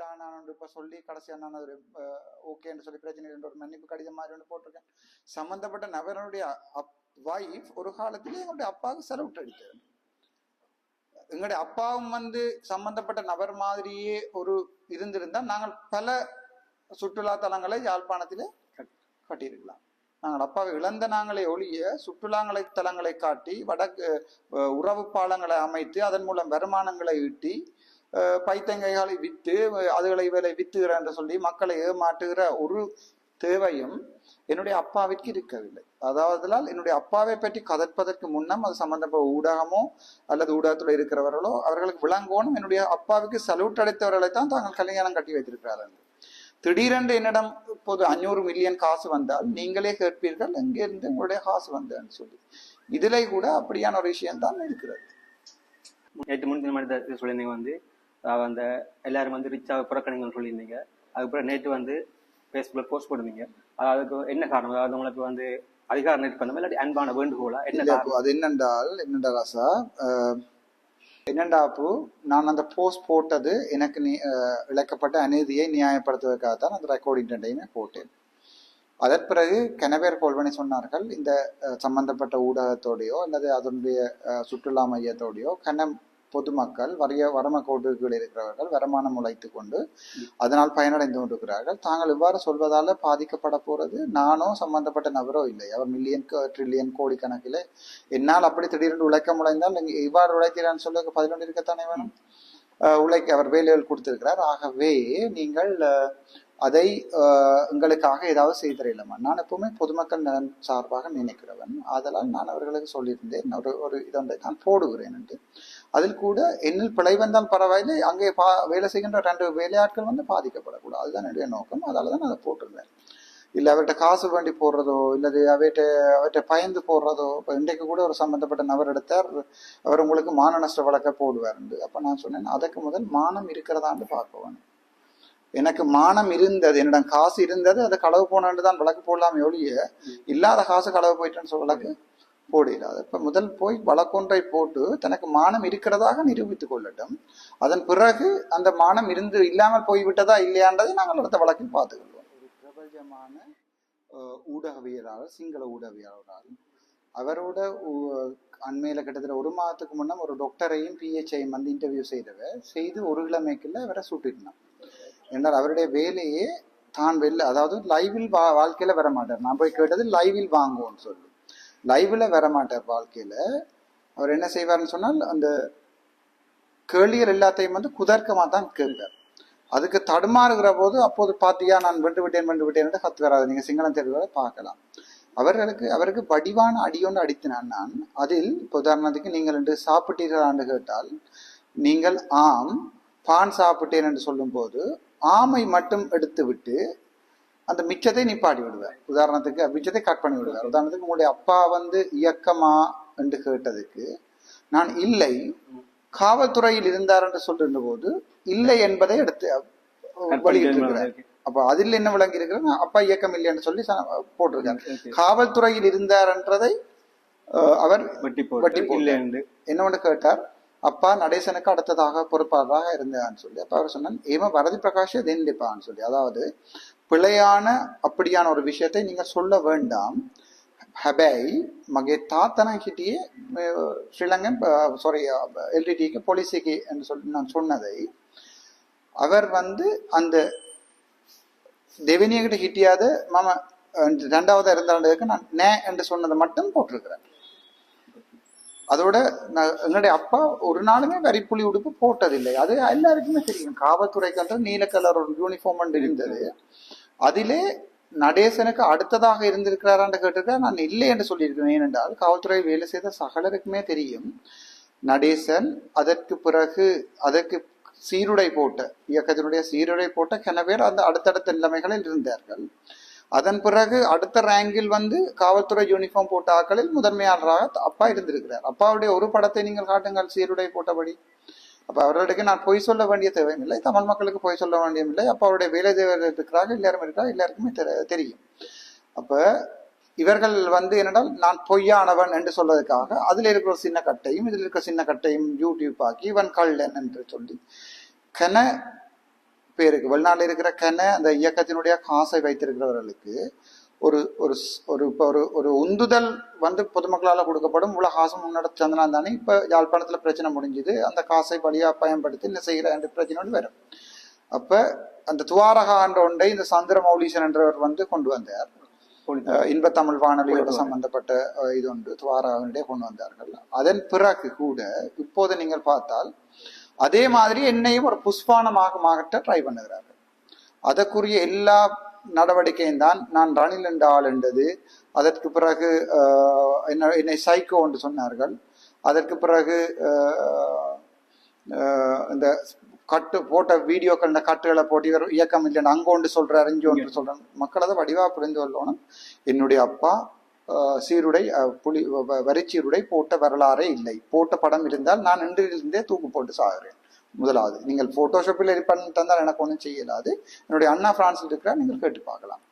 தவறான நான் இப்ப சொல்லி கடைசியா நான் ஒரு ஓகேன்னு சொல்லி பிரச்சனை ஒரு மன்னிப்பு கடிதம் மாதிரி ஒன்று போட்டிருக்கேன். சம்பந்தப்பட்ட நபரனுடைய வைஃப் ஒரு காலத்திலே எங்களுடைய அப்பாவுக்கு செலவுட்டு அடித்தது. எங்களுடைய அப்பாவும் வந்து சம்பந்தப்பட்ட நபர் மாதிரியே ஒரு இருந்திருந்தால் நாங்கள் பல சுற்றுலா தலங்களை யாழ்ப்பாணத்திலே கட்டியிருக்கலாம். நாங்கள் அப்பாவை இழந்த நாங்களே ஒழிய சுற்றுலாங்களை தலங்களை காட்டி வடக்கு உறவு பாலங்களை அமைத்து அதன் மூலம் வருமானங்களை ஈட்டி பைத்தங்கைகளை விற்று அதுகளை வேலை விற்றுகிற என்று சொல்லி மக்களை ஏமாற்றுகிற ஒரு தேவையும் என்னுடைய அப்பாவிற்கு இருக்கவில்லை. அதாவதுனால் என்னுடைய அப்பாவை பற்றி கதற்பதற்கு முன்னம் அது சம்பந்தப்பட்ட ஊடகமோ அல்லது ஊடகத்தில் இருக்கிறவர்களோ அவர்களுக்கு விளங்கோனும் என்னுடைய அப்பாவுக்கு சல்யூட் அடைத்தவர்களை தான் தாங்கள் கல்யாணம் கட்டி வைத்திருக்கிறார்கள் திடீரென்று என்னிடம் இப்போது அஞ்சூறு மில்லியன் காசு வந்தால் நீங்களே கேட்பீர்கள் எங்கிருந்து உங்களுடைய காசு வந்தேன்னு சொல்லி. இதுல கூட அப்படியான ஒரு விஷயம் தான் இருக்கிறது. நேற்று முன்தினம் மனித சொல்லியிருந்தீங்க வந்து அந்த எல்லாரும் வந்து ரிச்சாக புறக்கணிங்கன்னு சொல்லியிருந்தீங்க. அதுக்கப்புறம் நேற்று வந்து ஃபேஸ்புக்கில் போஸ்ட் அது அதுக்கு என்ன காரணம்? அதாவது உங்களுக்கு வந்து அதிகார நிர்பந்தம் இல்லாட்டி அன்பான வேண்டுகோளா? என்ன அது என்னென்றால் என்னென்றா ராசா? என்னென்றா அப்போ? நான் அந்த போஸ்ட் போட்டது எனக்கு நீ இழைக்கப்பட்ட அநீதியை நியாயப்படுத்துவதற்காக தான் அந்த ரெக்கார்டிங் ரெண்டையுமே போட்டேன். அதன் பிறகு கெனவேர் போல்வனி சொன்னார்கள் இந்த சம்பந்தப்பட்ட ஊடகத்தோடையோ அல்லது அதனுடைய சுற்றுலா மையத்தோடையோ கன பொதுமக்கள் வறிய வரம கோட்டுகள் இருக்கிறவர்கள் வருமானம் உழைத்து கொண்டு அதனால் பயனடைந்து கொண்டிருக்கிறார்கள். தாங்கள் இவ்வாறு சொல்வதால பாதிக்கப்பட போறது நானோ சம்பந்தப்பட்ட நபரோ இல்லை. அவர் மில்லியன் ட்ரில்லியன் கோடி கணக்கில் என்னால் அப்படி திடீரென்று உழைக்க முளைந்தால் நீங்க இவ்வாறு உழைக்கிறான்னு சொல்ல பதினொன்று இருக்கத்தானே வேணும்? உழைக்க அவர் வேலைகள் கொடுத்திருக்கிறார். ஆகவே நீங்கள் அதை எங்களுக்காக உங்களுக்காக ஏதாவது செய்திடலாமா நான் எப்பவுமே பொதுமக்கள் நலன் சார்பாக நினைக்கிறவன். ஆதலால் நான் அவர்களுக்கு சொல்லியிருந்தேன். ஒரு ஒரு இதொன்றை நான் போடுகிறேன் என்று. அதில் கூட என்னில் பிழை வந்தால் பரவாயில்லை. அங்கே பா வேலை செய்கின்ற ரெண்டு வேலையாட்கள் வந்து பாதிக்கப்படக்கூடாது. அதுதான் என்னுடைய நோக்கம். அதால தான் நான் அதை போட்டிருந்தேன். இல்லை அவர்கிட்ட காசு வேண்டி போடுறதோ இல்லது அவர்கிட்ட அவர்கிட்ட பயந்து போடுறதோ இப்போ இன்றைக்கு கூட ஒரு சம்மந்தப்பட்ட நபர் எடுத்தார். அவர் உங்களுக்கு மான நஷ்ட வழக்க போடுவார் அப்போ நான் சொன்னேன் அதற்கு முதல் மானம் இருக்கிறதான்னு பார்க்க வேணும் எனக்கு மானம் இருந்தது என்னிடம் காசு இருந்தது அதை களவு போனேன்னு தான் வழக்கு போடலாமே ஒழிய இல்லாத காசு களவு போயிட்டேன்னு சொல்ல வழக்கு போடிடாது இப்ப முதல் போய் வழக்கொன்றை போட்டு தனக்கு மானம் இருக்கிறதாக நிரூபித்துக் கொள்ளட்டும். அதன் பிறகு அந்த மானம் இருந்து இல்லாமல் போய்விட்டதா இல்லையான்றதை நாங்கள் அடுத்த வழக்கில் பார்த்துக்கொள்வோம். பிரபஞ்சமான பிரபலமான ஊடகவியலாளர் சிங்கள ஊடகவியலாளர் அவரோட அண்மையில் அண்மையில கிட்டத்தட்ட ஒரு மாதத்துக்கு முன்னே ஒரு டாக்டரையும் பிஹெச்ஐயும் வந்து இன்டர்வியூ செய்தவர் செய்து ஒரு கிழமைக்குள்ள அவரை சுட்டிருந்தான் என்றால் அவருடைய வேலையே தான் வெளில அதாவது லைவில் வா வாழ்க்கையில வர மாட்டார் நான் போய் கேட்டது லைவில் வாங்குவோம்னு சொல்லி. லைவில் வர மாட்டார் வாழ்க்கையில. அவர் என்ன செய்வார்னு சொன்னால் அந்த கேளியர் எல்லாத்தையும் வந்து குதர்க்கமாக தான் கேட்பார். அதுக்கு தடுமாறுகிற போது அப்போது பாத்தியா நான் வென்று விட்டேன் வென்று விட்டேன் என்று கத்து வராது. நீங்க சிங்களம் தெரிவதை பார்க்கலாம். அவர்களுக்கு அவருக்கு வடிவான அடியொன்று அடித்தினான் நான். அதில் இப்போ உதாரணத்துக்கு நீங்கள் என்று சாப்பிட்டீர்களான்னு கேட்டால் நீங்கள் ஆம் பான் சாப்பிட்டேன் என்று சொல்லும்போது ஆமை மட்டும் எடுத்து விட்டு அந்த மிச்சத்தை நிப்பாட்டி விடுவார். உதாரணத்துக்கு மிச்சத்தை கட் பண்ணி விடுவார். உதாரணத்துக்கு உங்களுடைய அப்பா வந்து இயக்கமா என்று கேட்டதுக்கு நான் இல்லை காவல்துறையில் இருந்தார் என்று சொல்லிருந்த போது இல்லை என்பதை எடுத்து வெளியிட்டிருக்கிறார். அப்ப அதில் என்ன விளங்கி இருக்கிறது? அப்பா இயக்கம் இல்லைன்னு சொல்லி ச- போட்டிருக்காரு. காவல்துறையில் இருந்தார் என்றதை அவர் வெட்டி. இல்லை என்று. என்னவென்று கேட்டார்? அப்பா நடேசனுக்கு அடுத்ததாக பொறுப்பாளராக இருந்தான்னு சொல்லி அப்ப அவர் சொன்னான் ஏம வரதி பிரகாஷ் தென்லிப்பான்னு சொல்லி அதாவது பிழையான அப்படியான ஒரு விஷயத்தை நீங்க சொல்ல வேண்டாம் හැබැයි මගේ තාත්තන හිටියේ ශ්‍රී சாரி எல்டிடிக்கு போலீஸுக்கு என்று சொல்லி நான் சொன்னதை அவர் வந்து அந்த දෙවෙනියකට හිටියාද මම ரெண்டாவது இருந்தாண்டதுக்கு நான் நே என்று சொன்னதை மட்டும் போட்டிருக்கிறேன் அதோட நான் என்னுடைய அப்பா ஒரு நாளுமே வரிப்புலி உடுப்பு போட்டதில்லை. அது எல்லாருக்குமே தெரியும். காவல்துறைக்கு நீல கலர் ஒரு யூனிஃபார்ம் இருந்தது. அதிலே நடேசனுக்கு அடுத்ததாக இருந்திருக்கிறாரான்னு கேட்டிருக்கா? நான் இல்லை என்று சொல்லியிருக்கிறேன். ஏனென்றால் காவல்துறை வேலை செய்த சகலருக்குமே தெரியும். நடேசன் அதற்கு பிறகு அதற்கு சீருடை போட்ட இயக்கத்தினுடைய சீருடை போட்ட கன பேர் அந்த அடுத்தடுத்த நிலைமைகளில் இருந்தார்கள். அதன் பிறகு அடுத்த ரேங்கில் வந்து காவல்துறை யூனிஃபார்ம் போட்ட ஆட்களில் முதன்மையாளராக அப்பா இருந்திருக்கிறார். அப்பாவுடைய ஒரு படத்தை நீங்கள் காட்டுங்கள் சீருடை போட்டபடி. அப்ப அவர்களுக்கு நான் பொய் சொல்ல வேண்டிய தேவையில்லை தமிழ் மக்களுக்கு பொய் சொல்ல வேண்டியதில்லை அப்ப அவருடைய வேலை தேவர் இருக்கிறார்கள் எல்லாரும் இருக்கிறாங்க எல்லாருக்குமே தெரியும். அப்ப இவர்கள் வந்து என்னென்றால் நான் பொய்யானவன் என்று சொல்வதற்காக அதில் இருக்கிற சின்ன கட்டையும் இதில் இருக்கிற சின்ன கட்டையும் யூடியூப் ஆக்கி இவன் கள்ளன் என்று சொல்லி கன பேருக்கு வெளிநாட்டில் இருக்கிற கன அந்த இயக்கத்தினுடைய காசை வைத்திருக்கிறவர்களுக்கு ஒரு ஒரு ஒரு இப்போ ஒரு ஒரு உந்துதல் வந்து பொதுமக்களால் கொடுக்கப்படும். இவ்வளோ காசு முன்னெடுத்து தந்தனா தானே இப்போ யாழ்ப்பாணத்தில் பிரச்சனை முடிஞ்சுது. அந்த காசை வழியாக பயன்படுத்தி என்ன செய்கிற என்ற பிரச்சனையோடு வரும். அப்போ அந்த துவாரகா என்ற ஒன்றை இந்த சந்திர மௌலீசன் என்றவர் வந்து கொண்டு வந்தார். இன்பத்தமிழ் வானொலியோட சம்பந்தப்பட்ட இது ஒன்று துவாராவினுடைய கொண்டு வந்தார்கள். அதன் பிறகு கூட இப்போது நீங்கள் பார்த்தால் அதே மாதிரி என்னையும் ஒரு புஷ்பானமாக மாற்ற ட்ரை பண்ணுகிறார்கள். அதற்குரிய எல்லா நடவடிக்கையும் தான் நான் ரணில் என்ற ஆள் என்றது. அதற்கு பிறகு என்ன என்னை சைக்கோ என்று சொன்னார்கள். அதற்கு பிறகு இந்த கட்டு போட்ட வீடியோக்கள் இந்த கட்டுகளை போட்டு இவர் இயக்கம் இல்லைன்னு அங்க ஒன்று சொல்றாரு இங்க. ஒன்று சொல்றாரு. மக்கள் அதை வடிவா புரிந்து கொள்ளணும். என்னுடைய அப்பா சீருடை புலி வ- வ- வரிச்சீருடை போட்ட வரலாறே இல்லை. போட்ட படம் இருந்தால் நான் இன்றிலிருந்தே தூக்கு போட்டு சாகிறேன். முதலாவது நீங்கள் போட்டோஷாப்பில் பண்ணி தந்தால் எனக்கு ஒன்றும் செய்யலாது. என்னுடைய அண்ணா பிரான்ஸில் இருக்கிறார் நீங்கள் கேட்டு பார்க்கலாம்.